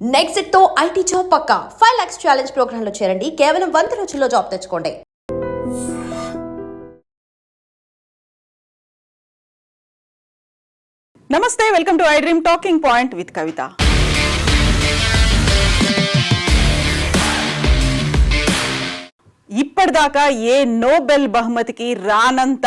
నెక్స్ట్తో IT job పక్క. Five lakhs challenge ప్రోగ్రామ్లో చేరండి. కేవలం వంద రోజుల్లో జాబ్ తెచ్చుకోండి. నమస్తే welcome to I dream talking point with Kavitha. ఇప్పటిదాకా ఏ నోబెల్ బహుమతికి రానంత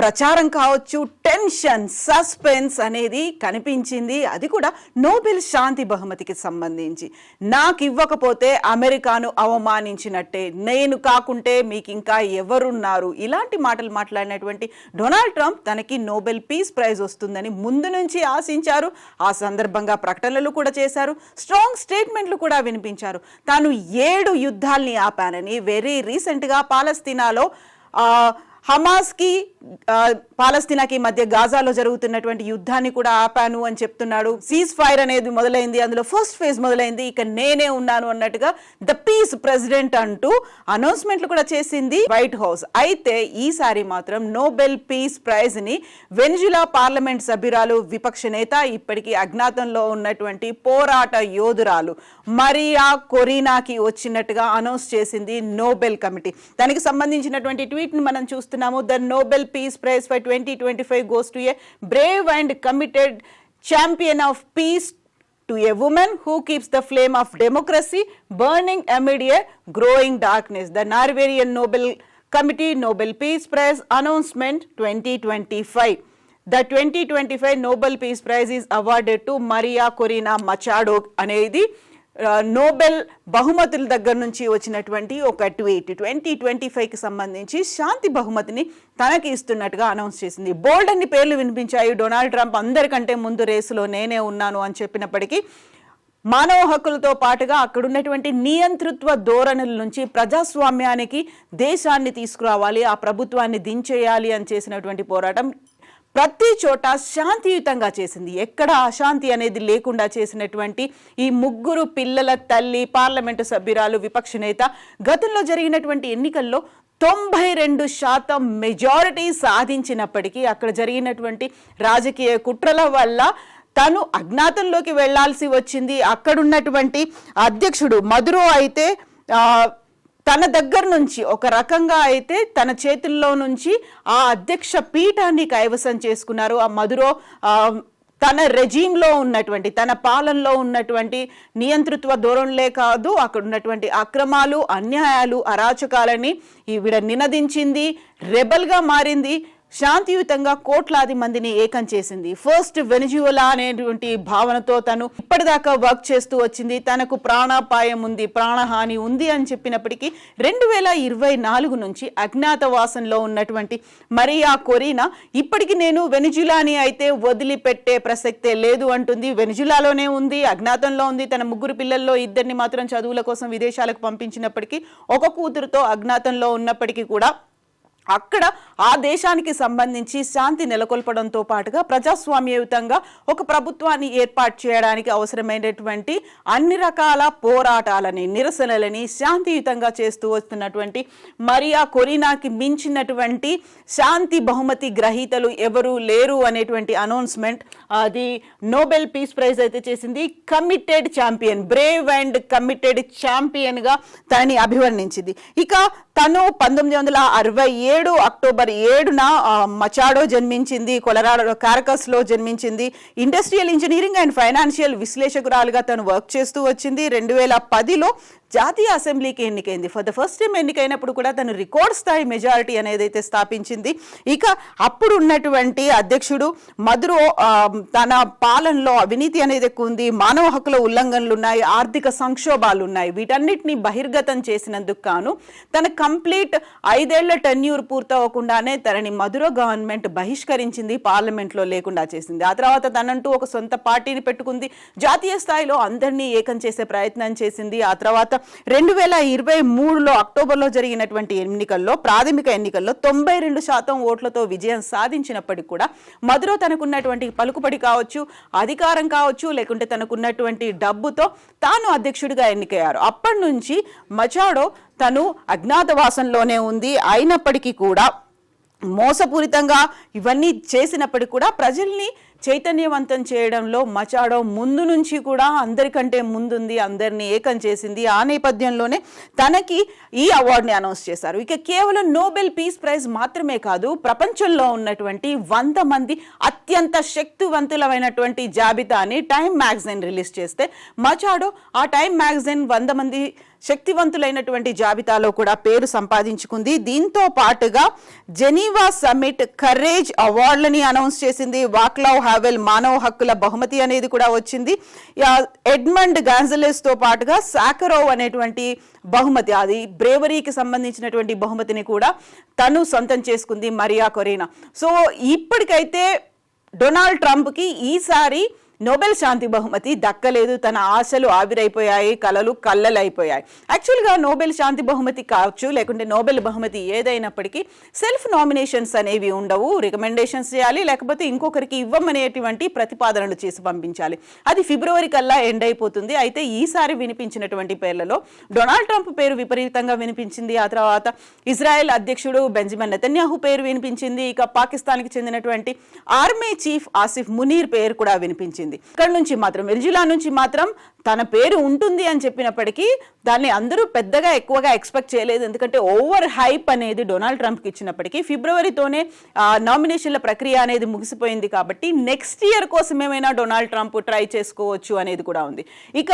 ప్రచారం కావచ్చు టెన్షన్ సస్పెన్స్ అనేది కనిపించింది. అది కూడా నోబెల్ శాంతి బహుమతికి సంబంధించి. నాకు ఇవ్వకపోతే అమెరికాను అవమానించినట్టే. నేను కాకుంటే మీకు ఇంకా ఎవరున్నారు? ఇలాంటి మాటలు మాట్లాడినటువంటి డొనాల్డ్ ట్రంప్ తనకి నోబెల్ పీస్ ప్రైజ్ వస్తుందని ముందు నుంచి ఆశించారు. ఆ సందర్భంగా ప్రకటనలు కూడా చేశారు. స్ట్రాంగ్ స్టేట్మెంట్లు కూడా వినిపించారు. తాను ఏడు యుద్ధాల్ని ఆపానని వెరీ రీసెంట్గా పాలస్తీనాలో హమాస్కి పాలస్తీనాకి మధ్య గాజాలో జరుగుతున్నటువంటి యుద్ధాన్ని కూడా ఆపాను అని చెప్తున్నాడు. సీజ్ ఫైర్ అనేది మొదలైంది. అందులో ఫస్ట్ ఫేజ్ మొదలైంది. ఇక నేనే ఉన్నాను అన్నట్టుగా ద పీస్ ప్రెసిడెంట్ అంటూ అనౌన్స్మెంట్లు కూడా చేసింది వైట్ హౌస్ అయితే ఈసారి మాత్రం నోబెల్ పీస్ ప్రైజ్ని వెనిజులా పార్లమెంట్ సభ్యురాలు విపక్ష నేత ఇప్పటికీ అజ్ఞాతంలో ఉన్నటువంటి పోరాట యోధురాలు మరియా కొరీనాకి వచ్చినట్టుగా అనౌన్స్ చేసింది నోబెల్ కమిటీ దానికి సంబంధించినటువంటి ట్వీట్ని మనం చూస్తున్నాము. The Nobel Peace prize for twenty twenty five goes to a brave and committed champion of peace to a woman who keeps the flame of democracy burning amid a growing darkness. The Norwegian Nobel Committee Nobel Peace Prize announcement 2025. The 2025 Nobel Peace Prize is awarded to Maria Corina Machado అనేది ఆ, Nobel బహుమతుల దగ్గర నుంచి వచ్చినటువంటి ఒక tweet twenty twenty ఫైవ్కి సంబంధించి శాంతి బహుమతిని తనకి ఇస్తున్నట్టుగా అనౌన్స్ చేసింది. బోల్డ్ అన్ని పేర్లు వినిపించాయి. డొనాల్డ్ ట్రంప్ అందరికంటే ముందు రేసులో నేనే ఉన్నాను అని చెప్పినప్పటికీ మానవ హక్కులతో పాటుగా అక్కడున్నటువంటి నియంతృత్వ ధోరణుల నుంచి ప్రజాస్వామ్యానికి దేశాన్ని తీసుకురావాలి ఆ ప్రభుత్వాన్ని దించేయాలి అని చేసినటువంటి పోరాటం ప్రతి చోట శాంతియుతంగా చేసింది. ఎక్కడ అశాంతి అనేది లేకుండా చేసినటువంటి ఈ ముగ్గురు పిల్లల తల్లి పార్లమెంటు సభ్యురాలు విపక్ష నేత గతంలో జరిగినటువంటి ఎన్నికల్లో తొంభై రెండు శాతం మెజారిటీ సాధించినప్పటికీ అక్కడ జరిగినటువంటి రాజకీయ కుట్రల వల్ల తను అజ్ఞాతంలోకి వెళ్ళాల్సి వచ్చింది. అక్కడున్నటువంటి అధ్యక్షుడు మధురో అయితే తన దగ్గర నుంచి ఒక రకంగా అయితే తన చేతుల్లో నుంచి ఆ అధ్యక్ష పీఠాన్ని కైవసం చేసుకున్నారు. ఆ మధురో తన రెజీమ్లో ఉన్నటువంటి తన పాలనలో ఉన్నటువంటి నియంతృత్వ ధోరణులే కాదు అక్కడ ఉన్నటువంటి అక్రమాలు అన్యాయాలు అరాచకాలని ఈవిడ నినదించింది రెబల్గా మారింది. శాంతియుతంగా కోట్లాది మందిని ఏకం చేసింది. ఫస్ట్ వెనిజువలా అనేటువంటి భావనతో తను ఇప్పటిదాకా వర్క్ చేస్తూ వచ్చింది. తనకు ప్రాణాపాయం ఉంది ప్రాణహాని ఉంది అని చెప్పినప్పటికీ రెండు వేల ఇరవై నాలుగు నుంచి అజ్ఞాతవాసంలో ఉన్నటువంటి మరియా కొరీనా ఇప్పటికి నేను వెనిజులాని అయితే వదిలిపెట్టే ప్రసక్తే లేదు అంటుంది. వెనిజులాలోనే ఉంది అజ్ఞాతంలో ఉంది. తన ముగ్గురు పిల్లల్లో ఇద్దరిని మాత్రం చదువుల కోసం విదేశాలకు పంపించినప్పటికీ ఒక కూతురుతో అజ్ఞాతంలో ఉన్నప్పటికీ కూడా అక్కడ ఆ దేశానికి సంబంధించి శాంతి నెలకొల్పడంతో పాటుగా ప్రజాస్వామ్యయుతంగా ఒక ప్రభుత్వాన్ని ఏర్పాటు చేయడానికి అవసరమైనటువంటి అన్ని రకాల పోరాటాలని నిరసనలని శాంతియుతంగా చేస్తూ వస్తున్నటువంటి మరియా కొరీనాకి మించినటువంటి శాంతి బహుమతి గ్రహీతలు ఎవరు లేరు అనేటువంటి అనౌన్స్మెంట్ అది నోబెల్ పీస్ ప్రైజ్ అయితే చేసింది. Committed champion brave and committed ఛాంపియన్గా తనని అభివర్ణించింది. ఇక తను పంతొమ్మిది వందల అరవై ఏడు అక్టోబర్ ఏడున మచాడో జన్మించింది కొలరాడో క్యారకస్లో జన్మించింది. ఇండస్ట్రియల్ ఇంజనీరింగ్ అండ్ ఫైనాన్షియల్ విశ్లేషకురాలుగా తను వర్క్ చేస్తూ వచ్చింది. రెండు వేల పదిలో జాతీయ అసెంబ్లీకి ఎన్నికైంది. ఫర్ ద ఫస్ట్ టైం ఎన్నికైనప్పుడు కూడా తను రికార్డ్ స్థాయి మెజారిటీ అనేది అయితే స్థాపించింది. ఇక అప్పుడు ఉన్నటువంటి అధ్యక్షుడు మధురో తన పాలనలో అవినీతి అనేది ఎక్కువ ఉంది. మానవ హక్కుల ఉల్లంఘనలు ఉన్నాయి. ఆర్థిక సంక్షోభాలు ఉన్నాయి. వీటన్నిటిని బహిర్గతం చేసినందుకు కాను తన కంప్లీట్ ఐదేళ్ళ టెన్యూర్ పూర్తవకుండానే తనని మధుర గవర్నమెంట్ బహిష్కరించింది. పార్లమెంట్లో లేకుండా చేసింది. ఆ తర్వాత తనంటూ ఒక సొంత పార్టీని పెట్టుకుంది. జాతీయ స్థాయిలో అందరినీ ఏకం చేసే ప్రయత్నం చేసింది. ఆ తర్వాత రెండు వేల ఇరవై మూడులో అక్టోబర్లో జరిగినటువంటి ఎన్నికల్లో ప్రాథమిక ఎన్నికల్లో తొంభై రెండు శాతం ఓట్లతో విజయం సాధించినప్పటికీ కూడా మధురో తనకున్నటువంటి పలుకుబడి కావచ్చు అధికారం కావచ్చు లేకుంటే తనకున్నటువంటి డబ్బుతో తాను అధ్యక్షుడిగా ఎన్నికయ్యారు. అప్పటి నుంచి మచాడో తను అజ్ఞాతవాసంలోనే ఉంది. అయినప్పటికీ కూడా మోసపూరితంగా ఇవన్నీ చేసినప్పటికీ కూడా ప్రజల్ని చైతన్యవంతం చేయడంలో మచాడో ముందు నుంచి కూడా అందరికంటే ముందుంది అందరినీ ఏకం చేసింది. ఆ నేపథ్యంలోనే తనకి ఈ అవార్డుని అనౌన్స్ చేశారు. ఇక కేవలం నోబెల్ పీస్ ప్రైజ్ మాత్రమే కాదు ప్రపంచంలో ఉన్నటువంటి వంద మంది అత్యంత శక్తివంతులమైనటువంటి జాబితాని టైమ్ మ్యాగజైన్ రిలీజ్ చేస్తే మచాడో ఆ టైమ్ మ్యాగజైన్ వంద మంది శక్తివంతులైనటువంటి జాబితాలో కూడా పేరు సంపాదించుకుంది. దీంతో పాటుగా జెనీవా సమ్మిట్ కరేజ్ అవార్డులని అనౌన్స్ చేసింది. వాక్లావ్ హావెల్ మానవ హక్కుల బహుమతి అనేది కూడా వచ్చింది. ఎడ్మండ్ గాన్జలెస్ పాటుగా సాకరోవ్ అనేటువంటి బహుమతి అది బ్రేవరీకి సంబంధించినటువంటి బహుమతిని కూడా తను సొంతం చేసుకుంది మరియా కొరీనా. సో ఇప్పటికైతే డొనాల్డ్ ట్రంప్కి ఈసారి నోబెల్ శాంతి బహుమతి దక్కలేదు తన ఆశలు ఆవిరైపోయాయి కలలు కళ్ళలైపోయాయి యాక్చువల్గా నోబెల్ శాంతి బహుమతి కావచ్చు లేకుంటే నోబెల్ బహుమతి ఏదైనప్పటికీ సెల్ఫ్ నామినేషన్స్ అనేవి ఉండవు. రికమెండేషన్స్ చేయాలి లేకపోతే ఇంకొకరికి ఇవ్వమనేటువంటి ప్రతిపాదనలు చేసి పంపించాలి. అది ఫిబ్రవరి కల్లా ఎండ్ అయిపోతుంది. అయితే ఈసారి వినిపించినటువంటి పేర్లలో డొనాల్డ్ ట్రంప్ పేరు విపరీతంగా వినిపించింది. ఆ తర్వాత ఇజ్రాయెల్ అధ్యక్షుడు బెంజమిన్ నెతన్యాహు పేరు వినిపించింది. ఇక పాకిస్తాన్కి చెందినటువంటి ఆర్మీ చీఫ్ ఆసిఫ్ మునీర్ పేరు కూడా వినిపించింది. ఇక్కడ నుంచి మాత్రం వెల్జిలా నుంచి మాత్రం తన పేరు ఉంటుంది అని చెప్పినప్పటికీ దాన్ని అందరూ పెద్దగా ఎక్కువగా ఎక్స్పెక్ట్ చేయలేదు. ఎందుకంటే ఓవర్ హైప్ అనేది డొనాల్డ్ ట్రంప్కి ఇచ్చినప్పటికీ ఫిబ్రవరితోనే నామినేషన్ల ప్రక్రియ అనేది ముగిసిపోయింది కాబట్టి నెక్స్ట్ ఇయర్ కోసం ఏమైనా డొనాల్డ్ ట్రంప్ ట్రై చేసుకోవచ్చు అనేది కూడా ఉంది. ఇక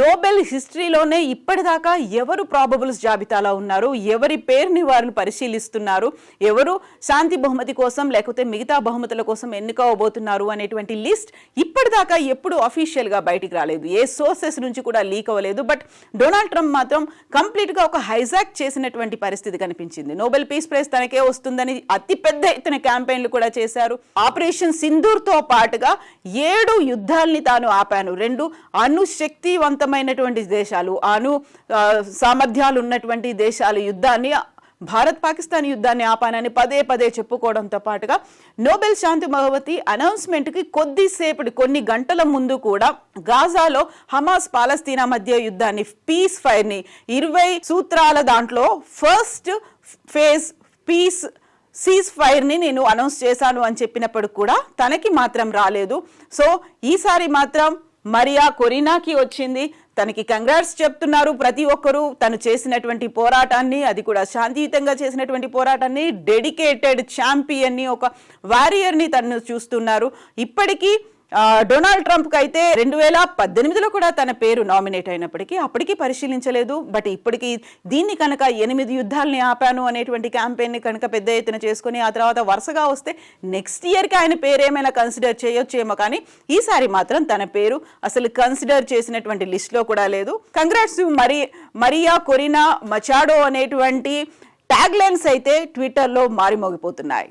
నోబెల్ హిస్టరీలోనే ఇప్పటిదాకా ఎవరు ప్రాబబుల్స్ జాబితాలో ఉన్నారు? ఎవరి పేరుని వారు పరిశీలిస్తున్నారు? ఎవరు శాంతి బహుమతి కోసం లేకపోతే మిగతా బహుమతుల కోసం ఎన్నుకోబోతున్నారు అనేటువంటి లిస్ట్ ఇప్పటిదాకా ఎప్పుడు అఫీషియల్గా బయటికి రాలేదు. ఏ సో సోర్సెస్ నుంచి కూడా లీక్ అవ్వలేదు. బట్ డొనాల్డ్ ట్రంప్ మాత్రం కంప్లీట్గా ఒక హైజాక్ చేసినటువంటి పరిస్థితి కనిపించింది. నోబెల్ పీస్ ప్రైజ్ తనకే వస్తుందని అతి పెద్ద ఎత్తున క్యాంపెయిన్లు కూడా చేశారు. ఆపరేషన్ సింధూర్తో పాటుగా ఏడు యుద్ధాల్ని తాను ఆపాను. రెండు అణు శక్తివంతమైనటువంటి దేశాలు అణు సామర్థ్యాలు ఉన్నటువంటి దేశాల యుద్ధాన్ని భారత్ పాకిస్తాన్ యుద్ధాన్ని ఆపానని పదే పదే చెప్పుకోవడంతో పాటుగా నోబెల్ శాంతి బహుమతి అనౌన్స్మెంట్కి కొద్దిసేపటి కొన్ని గంటల ముందు కూడా గాజాలో హమాస్ పాలస్తీనా మధ్య యుద్ధాన్ని పీస్ ఫైర్ని ఇరవై సూత్రాల దాంట్లో ఫస్ట్ ఫేజ్ పీస్ సీజ్ ఫైర్ని నేను అనౌన్స్ చేశాను అని చెప్పినప్పుడు కూడా తనకి మాత్రం రాలేదు. సో ఈసారి మాత్రం మరియా కొరినాకి వచ్చింది. తనకి కంగ్రాట్స్ చెప్తున్నారు. ప్రతి ఒక్కరూ తను చేసినటువంటి పోరాటాన్ని అది కూడా శాంతియుతంగా చేసినటువంటి పోరాటాన్ని డెడికేటెడ్ ఛాంపియన్ని ఒక వారియర్ని తను చూస్తున్నారు. ఇప్పటికీ డొనాల్డ్ ట్రంప్కి అయితే రెండు వేల పద్దెనిమిదిలో కూడా తన పేరు నామినేట్ అయినప్పటికీ అప్పటికీ పరిశీలించలేదు. బట్ ఇప్పటికీ దీన్ని కనుక ఎనిమిది యుద్ధాలని ఆపాను అనేటువంటి క్యాంపెయిన్ని కనుక పెద్ద ఎత్తున చేసుకుని ఆ తర్వాత వరుసగా వస్తే నెక్స్ట్ ఇయర్కి ఆయన పేరు ఏమైనా కన్సిడర్ చేయొచ్చేమో కానీ ఈసారి మాత్రం తన పేరు అసలు కన్సిడర్ చేసినటువంటి లిస్ట్లో కూడా లేదు. కంగ్రాట్స్ మరి మరియా కొరినా మచాడో అనేటువంటి ట్యాగ్ లైన్స్ అయితే ట్విట్టర్లో మారిమోగిపోతున్నాయి.